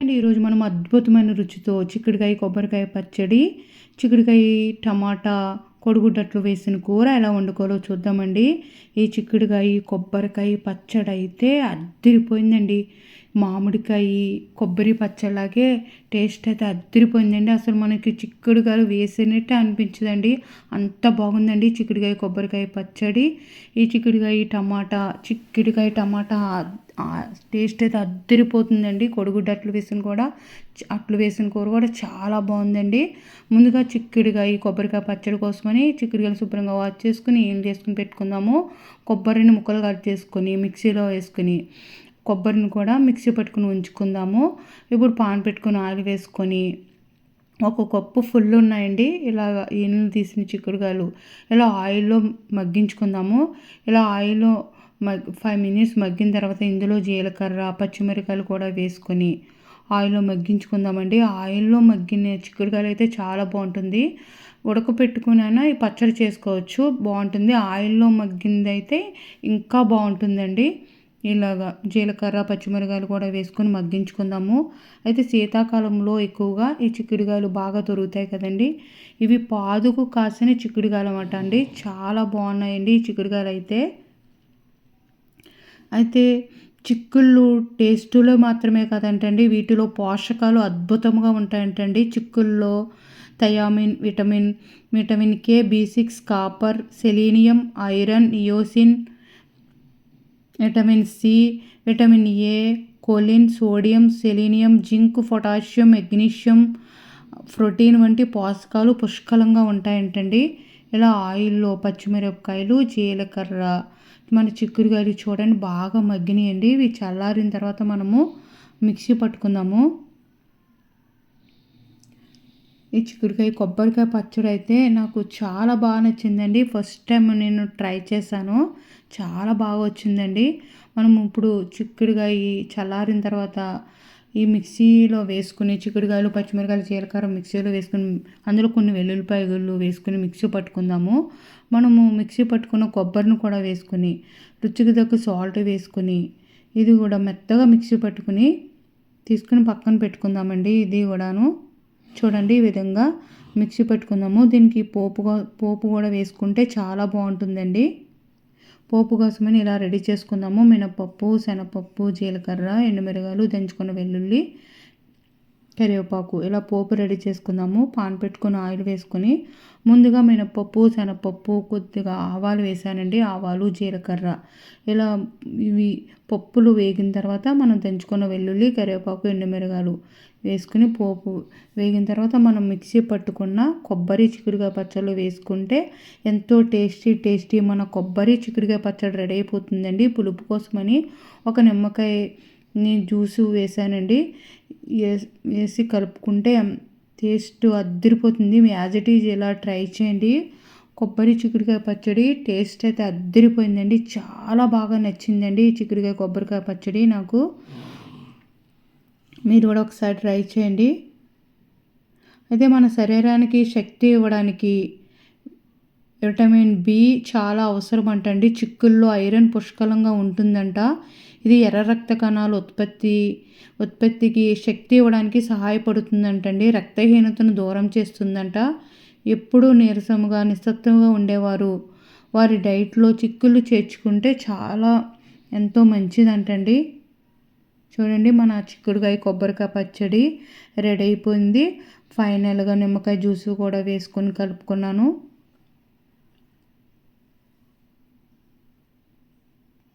And ఈరోజు మనం అద్భుతమైన రుచితో చిక్కుడుకాయ కొబ్బరికాయ పచ్చడి చిక్కుడుకాయ టమాటా కొడుగుడ్డట్లు వేసిన కూర ఎలా వండుకోవాలో చూద్దామండి. ఈ చిక్కుడుకాయ కొబ్బరికాయ పచ్చడి అయితే అద్దరిపోయిందండి మామిడికాయ కొబ్బరి పచ్చడిలాగే టేస్ట్ అయితే అద్దరిపోయిందండి అసలు మనకి చిక్కుడుకాయలు వేసినట్టే అనిపించదండి. అంత బాగుందండి చిక్కుడుకాయ కొబ్బరికాయ పచ్చడి. ఈ చిక్కుడుకాయ టమాటా చిక్కుడుకాయ టమాటా టేస్ట్ అయితే అద్దరిపోతుందండి కొడుగుడ్డ అట్లు వేసిన కూడా అట్లు వేసిన కూర కూడా చాలా బాగుందండి. ముందుగా చిక్కుడుకాయ కొబ్బరికాయ పచ్చడి కోసమని చిక్కుడుకాయలు శుభ్రంగా వాష్ చేసుకుని ఏం చేసుకుని పెట్టుకుందాము కొబ్బరిని ముక్కలు కట్ చేసుకొని మిక్సీలో వేసుకుని కొబ్బరిని కూడా మిక్సీ పట్టుకుని ఉంచుకుందాము. ఇప్పుడు పాన్ పెట్టుకుని ఆయిల్ వేసుకొని ఒక కప్పు ఫుల్ ఉన్నాయండి. ఇలా ఈనెలు తీసిన చిక్కుడుకాయలు ఇలా ఆయిల్లో మగ్గించుకుందాము. ఇలా ఆయిల్లో మగ్ ఫైవ్ మినిట్స్ మగ్గిన తర్వాత ఇందులో జీలకర్ర పచ్చిమిరకాయలు కూడా వేసుకొని ఆయిల్లో మగ్గించుకుందామండి. ఆయిల్లో మగ్గిన చిక్కుడుకాయలు అయితే చాలా బాగుంటుంది. ఉడకపెట్టుకునైనా ఈ పచ్చడి చేసుకోవచ్చు. బాగుంటుంది. ఆయిల్లో మగ్గింది అయితే ఇంకా బాగుంటుందండి. ఇలాగా జీలకర్ర పచ్చిమిరకాయలు కూడా వేసుకొని మగ్గించుకుందాము. అయితే శీతాకాలంలో ఎక్కువగా ఈ చిక్కుడుకాయలు బాగా దొరుకుతాయి కదండి. ఇవి పాదుకు కాసిన చిక్కుడుకాయలు అన్నమాట అండి. చాలా బాగున్నాయండి ఈ చిక్కుడుకాయలు అయితే. అయితే చిక్కుళ్ళు టేస్టులో మాత్రమే కదంటండి వీటిలో పోషకాలు అద్భుతంగా ఉంటాయంటండి. చిక్కుల్లో thiamine vitamin vitamin K B six copper selenium iron niacin vitamin C vitamin A choline sodium selenium zinc potassium magnesium protein వంటి పోషకాలు పుష్కలంగా ఉంటాయంటండి. ఇలా ఆయిల్లో పచ్చిమిరపకాయలు జీలకర్ర మన చిక్కుడుకాయలు చూడండి బాగా మగ్గినాయండి. ఇవి చల్లారిన తర్వాత మనము మిక్సీ పట్టుకుందాము. ఈ చిక్కుడుకాయ కొబ్బరికాయ పచ్చడి అయితే నాకు చాలా బాగా నచ్చిందండి. ఫస్ట్ టైం నేను ట్రై చేశాను. చాలా బాగా వచ్చిందండి. మనం ఇప్పుడు చిక్కుడుకాయ చల్లారిన తర్వాత ఈ మిక్సీలో వేసుకుని చిక్కుడుకాయలు పచ్చిమిరకాయలు జీలకర్ర మిక్సీలో వేసుకుని అందులో కొన్ని వెల్లుల్లిపాయలు వేసుకుని మిక్సీ పట్టుకుందాము. మనము మిక్సీ పట్టుకున్న కొబ్బరిని కూడా వేసుకుని రుచికి తగ్గ సాల్ట్ వేసుకుని ఇది కూడా మెత్తగా మిక్సీ పట్టుకుని తీసుకుని పక్కన పెట్టుకుందామండి. ఇది కూడాను చూడండి ఈ విధంగా మిక్సీ పెట్టుకుందాము. దీనికి పోపు పోపు కూడా వేసుకుంటే చాలా బాగుంటుందండి. పోపు కోసమని ఇలా రెడీ చేసుకుందాము. మినపప్పు శనగపప్పు జీలకర్ర ఎండుమిరగాలు దంచుకున్న వెల్లుల్లి కరివేపాకు. ఇలా పోపు రెడీ చేసుకుందాము. పాన్ పెట్టుకుని ఆయిల్ వేసుకొని ముందుగా మినపప్పు శనగపప్పు కొద్దిగా ఆవాలు వేసానండి. ఆవాలు జీలకర్ర. ఇలా ఇవి పప్పులు వేగిన తర్వాత మనం దంచుకున్న వెల్లుల్లి కరివేపాకు ఎండుమిరగాలు వేసుకుని పోపు వేగిన తర్వాత మనం మిక్సీ పట్టుకున్న కొబ్బరి చిక్కుడుకాయ పచ్చళ్ళు వేసుకుంటే ఎంతో టేస్టీ టేస్టీ మన కొబ్బరి చిక్కుడుకాయ పచ్చడి రెడీ అయిపోతుందండి. పులుపు కోసమని ఒక నిమ్మకాయ నేను జ్యూసు వేసానండి. వేసి కలుపుకుంటే టేస్ట్ అద్దరిపోతుంది. మీ యాజ్ ఇట్ ఈజ్ ఇలా ట్రై చేయండి. కొబ్బరి చిక్కుడుకాయ పచ్చడి టేస్ట్ అయితే అద్దరిపోయిందండి. చాలా బాగా నచ్చిందండి ఈ చిక్కుడుకాయ కొబ్బరికాయ పచ్చడి నాకు. మీరు కూడా ఒకసారి ట్రై చేయండి. అయితే మన శరీరానికి శక్తి ఇవ్వడానికి విటమిన్ బి చాలా అవసరం అంటండి. చిక్కుల్లో ఐరన్ పుష్కలంగా ఉంటుందంట. ఇది ఎర్ర రక్త కణాలు ఉత్పత్తి ఉత్పత్తికి శక్తి ఇవ్వడానికి సహాయపడుతుందంటండి. రక్తహీనతను దూరం చేస్తుందంట. ఎప్పుడూ నీరసముగా నిస్సత్వంగా ఉండేవారు. వారి డైట్లో చిక్కులు చేర్చుకుంటే చాలా ఎంతో మంచిదంటండి. చూడండి మన చిక్కుడుకాయ కొబ్బరికాయ పచ్చడి రెడీ అయిపోయింది. ఫైనల్గా నిమ్మకాయ జ్యూస్ కూడా వేసుకొని కలుపుకున్నాను.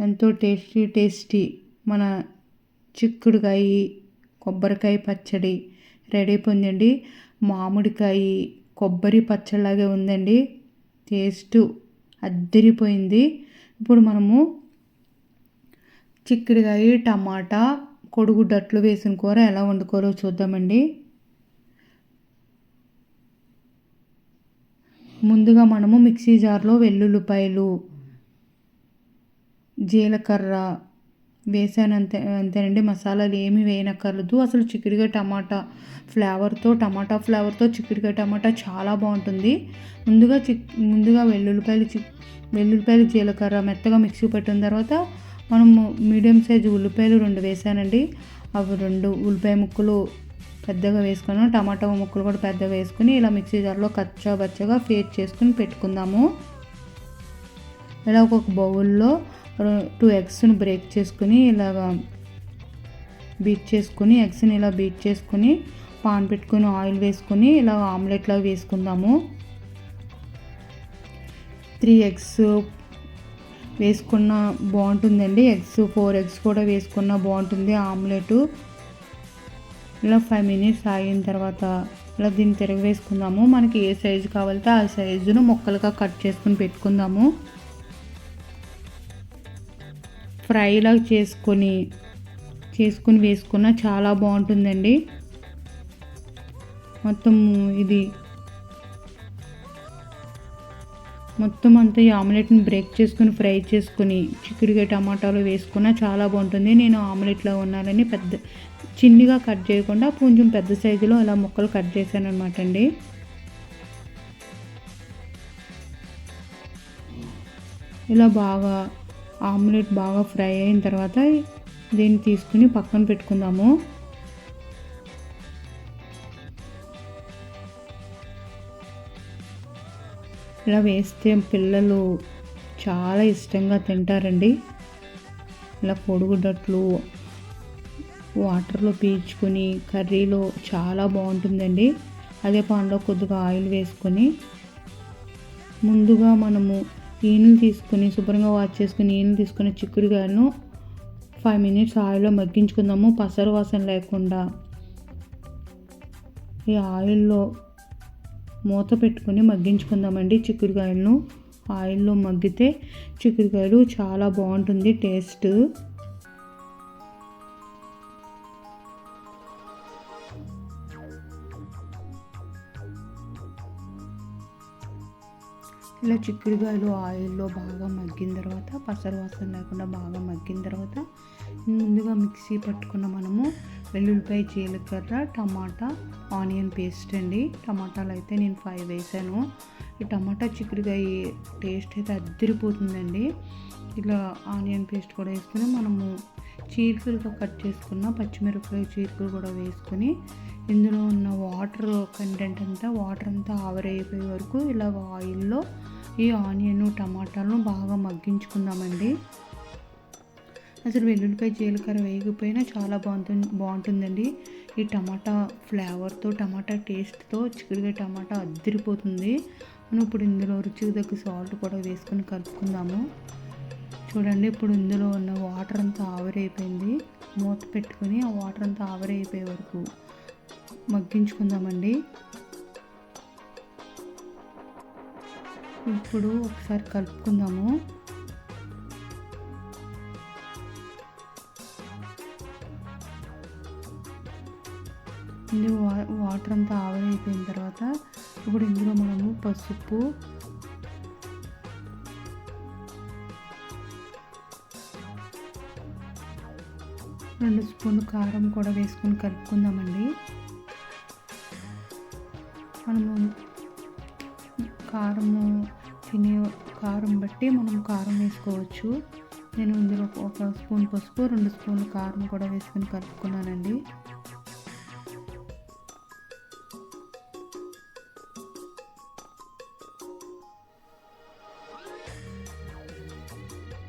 ఎంతో టేస్టీ టేస్టీ మన చిక్కుడుకాయ కొబ్బరికాయ పచ్చడి రెడీ అయిపోయిందండి. మామిడికాయ కొబ్బరి పచ్చడిలాగే ఉందండి. టేస్ట్ అద్దరిపోయింది. ఇప్పుడు మనము చిక్కుడుకాయ టమాటా కొడుగుడ్డట్లు వేసిన కూర ఎలా వండుకోవాలో చూద్దామండి. ముందుగా మనము మిక్సీ జార్లో వెల్లుల్లిపాయలు జీలకర్ర వేసాను అంతే అంతేనండి. మసాలాలు ఏమి వేయనక్కర్లేదు. అసలు చిక్కుడుకాయ టమాటా ఫ్లేవర్తో టమాటా ఫ్లేవర్తో చిక్కుడుకాయ టమాటా చాలా బాగుంటుంది. ముందుగా చిక్ ముందుగా వెల్లుల్లిపాయలు చి వెల్లుల్లిపాయలు జీలకర్ర మెత్తగా మిక్సీ పెట్టిన తర్వాత మనము మీడియం సైజు ఉల్లిపాయలు రెండు వేసానండి. అవి రెండు ఉల్లిపాయ ముక్కలు పెద్దగా వేసుకొని టమాటా ముక్కలు కూడా పెద్దగా వేసుకుని ఇలా మిక్సీ జార్లో కచ్చా బచ్చగా ఫేట్ చేసుకుని పెట్టుకుందాము. ఇలా ఒక బౌల్లో టూ ఎగ్స్ని బ్రేక్ చేసుకుని ఇలాగా బీట్ చేసుకుని ఎగ్స్ని ఇలా బీట్ చేసుకుని పాన్ పెట్టుకుని ఆయిల్ వేసుకొని ఇలా ఆమ్లెట్లా వేసుకుందాము. త్రీ ఎగ్స్ వేసుకున్న బాగుంటుందండి. ఎగ్స్ ఫోర్ ఎగ్స్ కూడా వేసుకున్న బాగుంటుంది ఆమ్లెట్. ఇలా ఫైవ్ మినిట్స్ ఆగిన తర్వాత ఇలా దీన్ని తిరగ వేసుకుందాము. మనకి ఏ సైజు కావాలితే ఆ సైజును ముక్కలుగా కట్ చేసుకుని పెట్టుకుందాము. ఫ్రైలాగా చేసుకొని చేసుకుని వేసుకున్న చాలా బాగుంటుందండి. మొత్తం ఇది మొత్తం అంతా ఈ ఆమ్లెట్ని బ్రేక్ చేసుకుని ఫ్రై చేసుకుని చిక్కుడుగా టమాటాలు వేసుకున్న చాలా బాగుంటుంది. నేను ఆమ్లెట్లో ఉన్నానని పెద్ద చిన్నగా కట్ చేయకుండా కొంచెం పెద్ద సైజులో ఇలా ముక్కలు కట్ చేశాను అనమాట అండి. ఇలా బాగా ఆమ్లెట్ బాగా ఫ్రై అయిన తర్వాత దీన్ని తీసుకుని పక్కన పెట్టుకుందాము. ఇలా వేస్తే పిల్లలు చాలా ఇష్టంగా తింటారండి. ఇలా పొడుగుడట్లు వాటర్లో పీల్చుకొని కర్రీలో చాలా బాగుంటుందండి. అదే పాన్లో కొద్దిగా ఆయిల్ వేసుకొని ముందుగా మనము ఈనులు తీసుకొని శుభ్రంగా వాష్ చేసుకుని ఈనులు తీసుకుని చిక్కుడుకాయలను ఫైవ్ మినిట్స్ ఆయిల్లో మగ్గించుకుందాము. పసరు వాసన లేకుండా ఈ ఆయిల్లో మూత పెట్టుకుని మగ్గించుకుందామండి చిక్కుడుకాయలను. ఆయిల్లో మగ్గితే చిక్కుడుకాయలు చాలా బాగుంటుంది టేస్ట్. ఇలా చిక్కుడుకాయలు ఆయిల్లో బాగా మగ్గిన తర్వాత పసరు వాసన లేకుండా బాగా మగ్గిన తర్వాత ముందుగా మిక్సీ పట్టుకున్న మనము వెల్లుల్లిపాయ జీలకర్ర టమాటా ఆనియన్ పేస్ట్ అండి. టమాటాలు అయితే నేను ఫైవ్ వేసాను. ఈ టమాటా చిక్కుడుకాయ టేస్ట్ అయితే అద్దరిపోతుందండి. ఇలా ఆనియన్ పేస్ట్ కూడా వేసుకుని మనము చీరికలుగా కట్ చేసుకున్న పచ్చిమిరపకాయ చీరికలు కూడా వేసుకొని ఇందులో ఉన్న వాటర్ కంటెంట్ అంతా వాటర్ అంతా ఆవరైపోయే వరకు ఇలా ఆయిల్లో ఈ ఆనియన్ టమాటాలను బాగా మగ్గించుకుందామండి. అసలు వెల్లుల్లిపాయ జీలకర్ర వేయకపోయినా చాలా బాగుంటుంది బాగుంటుందండి. ఈ టమాటా ఫ్లేవర్తో టమాటా టేస్ట్తో చిక్కుడుగా టమాటా అద్దరిపోతుంది. మనం ఇప్పుడు ఇందులో రుచికి తగ్గ సాల్ట్ కూడా వేసుకొని కలుపుకుందాము. చూడండి ఇప్పుడు ఇందులో ఉన్న వాటర్ అంతా ఆవిరైపోయింది. మూత పెట్టుకొని ఆ వాటర్ అంతా ఆవిరైపోయే వరకు మగ్గించుకుందామండి. ఇప్పుడు ఒకసారి కలుపుకుందాము. ఇందులో వా వాటర్ అంతా ఆవిరైపోయిన తర్వాత ఇప్పుడు ఇందులో మనము పసుపు రెండు స్పూన్లు కారం కూడా వేసుకొని కలుపుకుందామండి. మనము కారము తినే కారం బట్టి మనం కారం వేసుకోవచ్చు. నేను ఇందులో ఒక స్పూన్ పసుపు రెండు స్పూన్లు కారం కూడా వేసుకొని కలుపుకున్నానండి.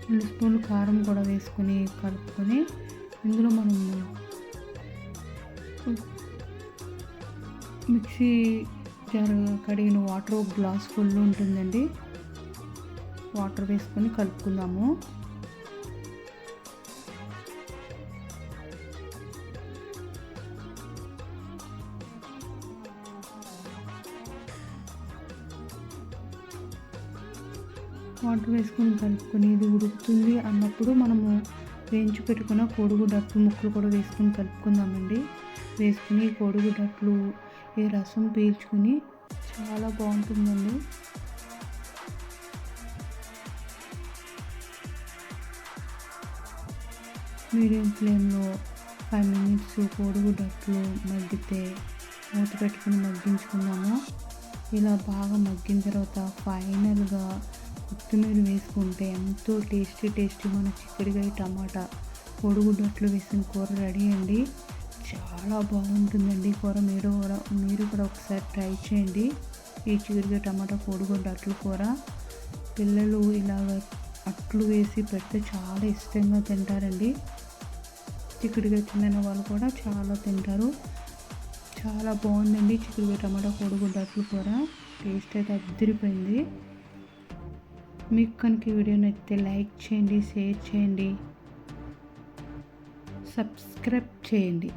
రెండు స్పూన్లు కారం కూడా వేసుకొని కలుపుకొని ఇందులో మనం మిక్సీ జార్ కడిగిన వాటర్ ఒక గ్లాస్ ఫుల్ ఉంటుందండి. వాటర్ వేసుకొని కలుపుకుందాము. వాటర్ వేసుకొని కలుపుకొని ఇది ఉడుకుతుంది అన్నప్పుడు మనము వేయించి పెట్టుకున్న కోడిగుడ్డట్లు ముక్కలు కూడా వేసుకొని కలుపుకుందామండి. వేసుకుని కోడిగుడ్డట్లు ఈ రసం పీల్చుకుని చాలా బాగుంటుందండి. మీడియం ఫ్లేమ్లో ఫైవ్ మినిట్స్ కోడిగుడ్డట్లు మగ్గితే మూత పెట్టుకుని మగ్గించుకున్నాము ఇలా బాగా మగ్గిన తర్వాత ఫైనల్గా కొత్తిమీర వేసుకుంటే ఎంతో టేస్టీ టేస్టీ మన చిక్కడికాయ టమాటా కోడిగుడ్డట్లు వేసిన కూర రెడీ అండి. చాలా బాగుంటుందండి కూర. మీరు కూడా మీరు కూడా ఒకసారి ట్రై చేయండి. ఈ చిగురుగా టమాటా కోడిగుడ్డు అట్లు కూర. పిల్లలు ఇలాగ అట్లు వేసి పెడితే చాలా ఇష్టంగా తింటారండి. చిక్కుడుగా తిన్న వాళ్ళు కూడా చాలా తింటారు. చాలా బాగుందండి చిక్కుడుగా టమాటా కోడిగుడ్డ అట్లు కూర. టేస్ట్ అయితే అద్దరిపోయింది. మీకు కనుక ఈ వీడియో నచ్చితే లైక్ చేయండి షేర్ చేయండి. సబ్స్క్రైబ్ చేయండి.